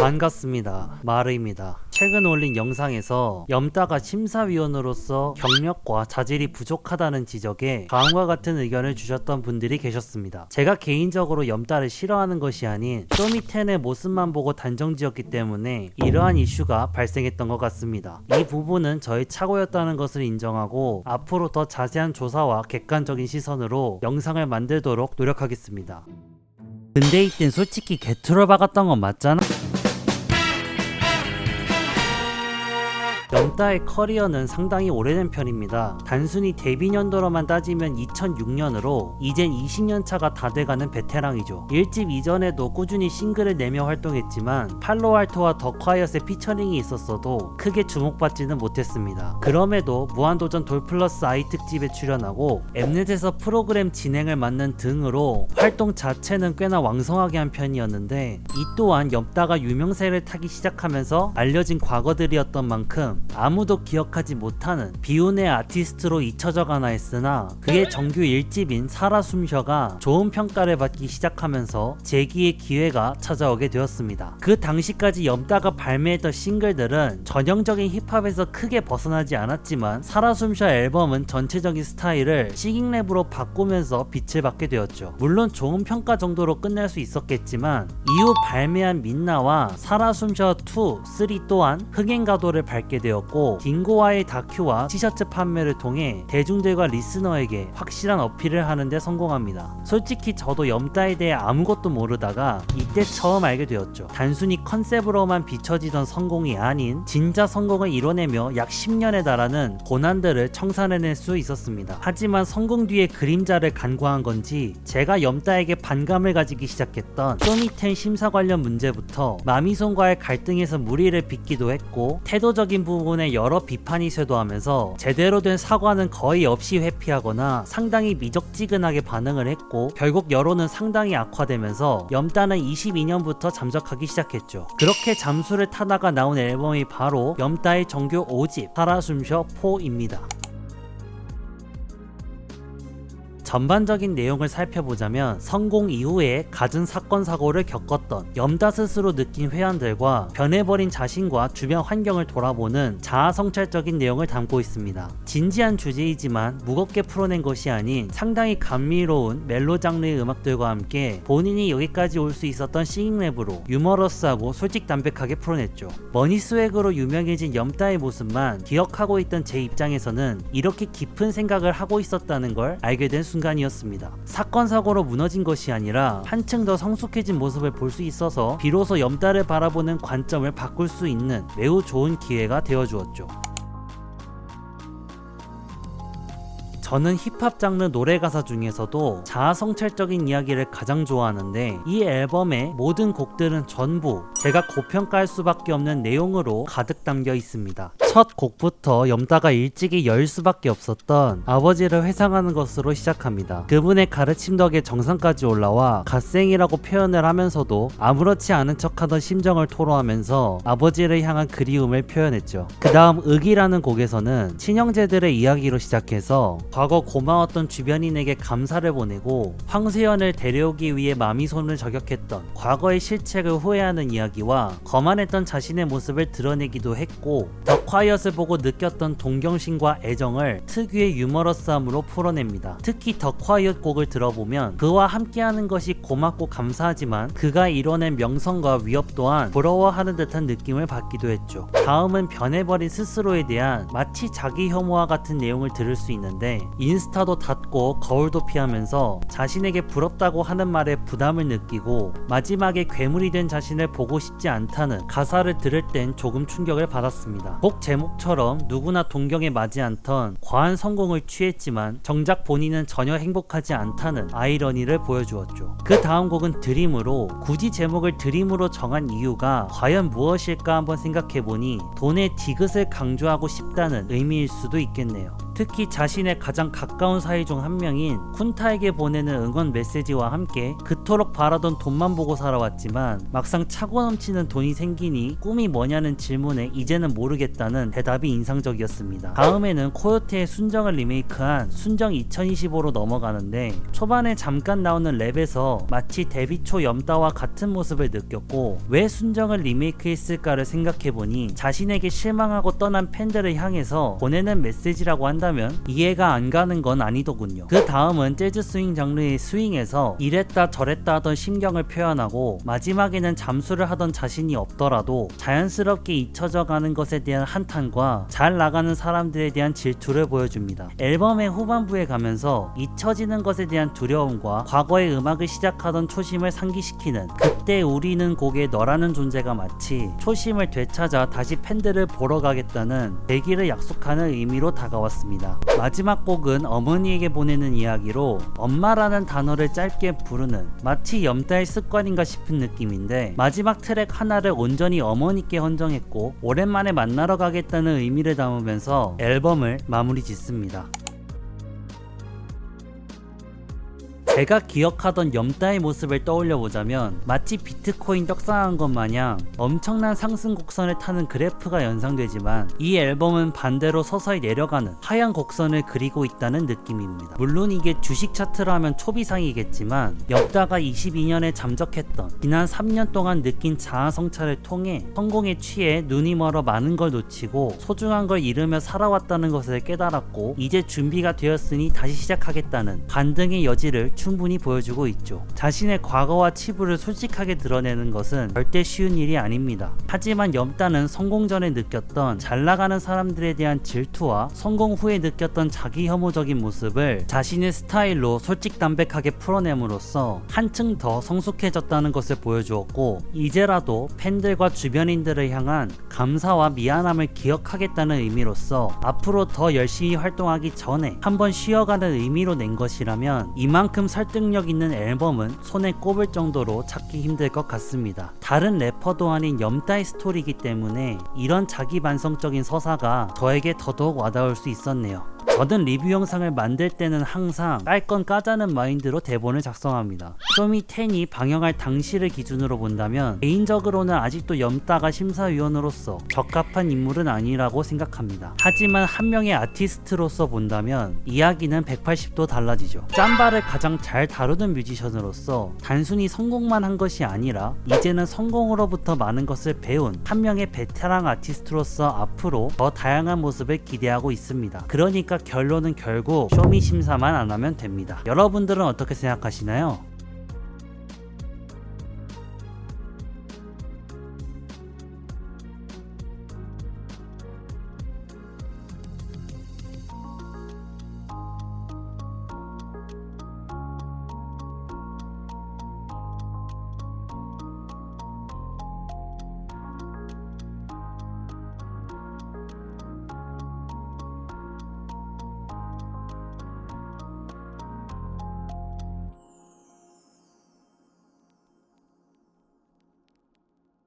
반갑습니다. 마르입니다. 최근 올린 영상에서 염따가 심사위원으로서 경력과 자질이 부족하다는 지적에 다음과 같은 의견을 주셨던 분들이 계셨습니다. 제가 개인적으로 염따를 싫어하는 것이 아닌 쇼미텐의 모습만 보고 단정지었기 때문에 이러한 이슈가 발생했던 것 같습니다. 이 부분은 저의 착오였다는 것을 인정하고 앞으로 더 자세한 조사와 객관적인 시선으로 영상을 만들도록 노력하겠습니다. 근데 이땐 솔직히 개투를 박았던 건 맞잖아? 염따의 커리어는 상당히 오래된 편입니다. 단순히 데뷔 연도로만 따지면 2006년으로 이젠 20년 차가 다 돼가는 베테랑이죠. 1집 이전에도 꾸준히 싱글을 내며 활동했지만 팔로알토와 더콰이엇의 피처링이 있었어도 크게 주목받지는 못했습니다. 그럼에도 무한도전 돌플러스 아이 특집에 출연하고 엠넷에서 프로그램 진행을 맡는 등으로 활동 자체는 꽤나 왕성하게 한 편이었는데 이 또한 염따가 유명세를 타기 시작하면서 알려진 과거들이었던 만큼 아무도 기억하지 못하는 비운의 아티스트로 잊혀져 가나 했으나 그의 정규 1집인 살아 숨쉬어가 좋은 평가를 받기 시작하면서 재기의 기회가 찾아오게 되었습니다. 그 당시까지 염따가 발매했던 싱글들은 전형적인 힙합에서 크게 벗어나지 않았지만 살아 숨쉬어 앨범은 전체적인 스타일을 싱잉랩으로 바꾸면서 빛을 받게 되었죠. 물론 좋은 평가 정도로 끝낼 수 있었겠지만 이후 발매한 민나와 살아 숨쉬어 2, 3 또한 흥행 가도를 밟게 되었 고 딩고와의 다큐와 티셔츠 판매를 통해 대중들과 리스너에게 확실한 어필을 하는데 성공합니다. 솔직히 저도 염따에 대해 아무것도 모르다가 이때 처음 알게 되었죠. 단순히 컨셉으로만 비춰지던 성공이 아닌 진짜 성공을 이뤄내며 약 10년에 달하는 고난들을 청산해낼 수 있었습니다. 하지만 성공 뒤의 그림자를 간과한 건지 제가 염따에게 반감을 가지기 시작했던 쇼미텐 심사 관련 문제부터 마미손과의 갈등에서 무리를 빚기도 했고 태도적인 부분 에 여러 비판이 쇄도하면서 제대로 된 사과는 거의 없이 회피하거나 상당히 미적지근하게 반응을 했고 결국 여론은 상당히 악화되면서 염따는 22년부터 잠적하기 시작했죠. 그렇게 잠수를 타다가 나온 앨범이 바로 염따의 정규 5집 살아 숨쉬어 4입니다. 전반적인 내용을 살펴보자면 성공 이후에 갖은 사건 사고를 겪었던 염다 스스로 느낀 회한들과 변해버린 자신과 주변 환경을 돌아보는 자아 성찰적인 내용을 담고 있습니다. 진지한 주제이지만 무겁게 풀어낸 것이 아닌 상당히 감미로운 멜로 장르의 음악들과 함께 본인이 여기까지 올 수 있었던 싱잉랩으로 유머러스하고 솔직 담백하게 풀어냈죠. 머니 스웩으로 유명해진 염따의 모습만 기억하고 있던 제 입장에서는 이렇게 깊은 생각을 하고 있었다는 걸 알게 된 순간 이었습니다. 사건 사고로 무너진 것이 아니라 한층 더 성숙해진 모습을 볼 수 있어서 비로소 염따를 바라보는 관점을 바꿀 수 있는 매우 좋은 기회가 되어 주었죠. 저는 힙합 장르 노래 가사 중에서도 자아 성찰적인 이야기를 가장 좋아하는데 이 앨범의 모든 곡들은 전부 제가 고평가할 수밖에 없는 내용으로 가득 담겨 있습니다. 첫 곡부터 염따가 일찍이 열 수밖에 없었던 아버지를 회상하는 것으로 시작합니다. 그분의 가르침 덕에 정상까지 올라와 갓생이라고 표현을 하면서도 아무렇지 않은 척하던 심정을 토로하면서 아버지를 향한 그리움을 표현했죠. 그 다음 윽이라는 곡에서는 친형제들의 이야기로 시작해서 과거 고마웠던 주변인에게 감사를 보내고 황세연을 데려오기 위해 마미손을 저격했던 과거의 실책을 후회하는 이야기와 거만했던 자신의 모습을 드러내기도 했고 더 콰이엇을 보고 느꼈던 동경심과 애정을 특유의 유머러스함으로 풀어냅니다. 특히 더 콰이엇 곡을 들어보면 그와 함께하는 것이 고맙고 감사하지만 그가 이뤄낸 명성과 위협 또한 부러워하는 듯한 느낌을 받기도 했죠. 다음은 변해버린 스스로에 대한 마치 자기 혐오와 같은 내용을 들을 수 있는데 인스타도 닫고 거울도 피하면서 자신에게 부럽다고 하는 말에 부담을 느끼고 마지막에 괴물이 된 자신을 보고 싶지 않다는 가사를 들을 땐 조금 충격을 받았습니다. 곡 제목처럼 누구나 동경에 맞지 않던 과한 성공을 취했지만 정작 본인은 전혀 행복하지 않다는 아이러니를 보여주었죠. 그 다음 곡은 드림으로 굳이 제목을 드림으로 정한 이유가 과연 무엇일까 한번 생각해보니 돈의 디귿을 강조하고 싶다는 의미일 수도 있겠네요. 특히 자신의 가장 가까운 사이 중 한 명인 쿤타에게 보내는 응원 메시지와 함께 그토록 바라던 돈만 보고 살아왔지만 막상 차고 넘치는 돈이 생기니 꿈이 뭐냐는 질문에 이제는 모르겠다는 대답이 인상적이었습니다. 다음에는 코요테의 순정을 리메이크한 순정 2025로 넘어가는데 초반에 잠깐 나오는 랩에서 마치 데뷔 초 염따와 같은 모습을 느꼈고 왜 순정을 리메이크했을까를 생각해보니 자신에게 실망하고 떠난 팬들을 향해서 보내는 메시지라고 한다 면 이해가 안 가는 건 아니더군요. 그 다음은 재즈 스윙 장르의 스윙에서 이랬다 저랬다 하던 심경을 표현하고 마지막에는 잠수를 하던 자신이 없더라도 자연스럽게 잊혀져 가는 것에 대한 한탄과 잘 나가는 사람들에 대한 질투를 보여줍니다. 앨범의 후반부에 가면서 잊혀지는 것에 대한 두려움과 과거의 음악을 시작하던 초심을 상기시키는 그때 우리는 곡의 너라는 존재가 마치 초심을 되찾아 다시 팬들을 보러 가겠다는 대기를 약속하는 의미로 다가왔습니다. 마지막 곡은 어머니에게 보내는 이야기로 엄마라는 단어를 짧게 부르는 마치 염따의 습관인가 싶은 느낌인데 마지막 트랙 하나를 온전히 어머니께 헌정했고 오랜만에 만나러 가겠다는 의미를 담으면서 앨범을 마무리 짓습니다. 제가 기억하던 염따의 모습을 떠올려 보자면 마치 비트코인 떡상한 것 마냥 엄청난 상승 곡선을 타는 그래프가 연상되지만 이 앨범은 반대로 서서히 내려가는 하얀 곡선을 그리고 있다는 느낌입니다. 물론 이게 주식 차트라면 초비상이겠지만 염따가 22년에 잠적했던 지난 3년 동안 느낀 자아 성찰을 통해 성공에 취해 눈이 멀어 많은 걸 놓치고 소중한 걸 잃으며 살아왔다는 것을 깨달았고 이제 준비가 되었으니 다시 시작하겠다는 반등의 여지를 충 분히 보여주고 있죠. 자신의 과거와 치부를 솔직하게 드러내는 것은 절대 쉬운 일이 아닙니다. 하지만 염따는 성공 전에 느꼈던 잘 나가는 사람들에 대한 질투와 성공 후에 느꼈던 자기 혐오적인 모습을 자신의 스타일로 솔직 담백하게 풀어냄으로써 한층 더 성숙해졌다는 것을 보여주었고 이제라도 팬들과 주변인들을 향한 감사와 미안함을 기억하겠다는 의미로서 앞으로 더 열심히 활동하기 전에 한번 쉬어가는 의미로 낸 것이라면 이만큼 설득력 있는 앨범은 손에 꼽을 정도로 찾기 힘들 것 같습니다. 다른 래퍼도 아닌 염따의 스토리이기 때문에 이런 자기 반성적인 서사가 저에게 더더욱 와닿을 수 있었네요. 저는 리뷰 영상을 만들 때는 항상 깔 건 까자는 마인드로 대본을 작성합니다. 쇼미 10이 방영할 당시를 기준으로 본다면 개인적으로는 아직도 염따가 심사위원으로서 적합한 인물은 아니라고 생각합니다. 하지만 한 명의 아티스트로서 본다면 이야기는 180도 달라지죠. 짬바를 가장 잘 다루는 뮤지션으로서 단순히 성공만 한 것이 아니라 이제는 성공으로부터 많은 것을 배운 한 명의 베테랑 아티스트로서 앞으로 더 다양한 모습을 기대하고 있습니다. 그러니까 결론은 결국 쇼미 심사만 안 하면 됩니다. 여러분들은 어떻게 생각하시나요?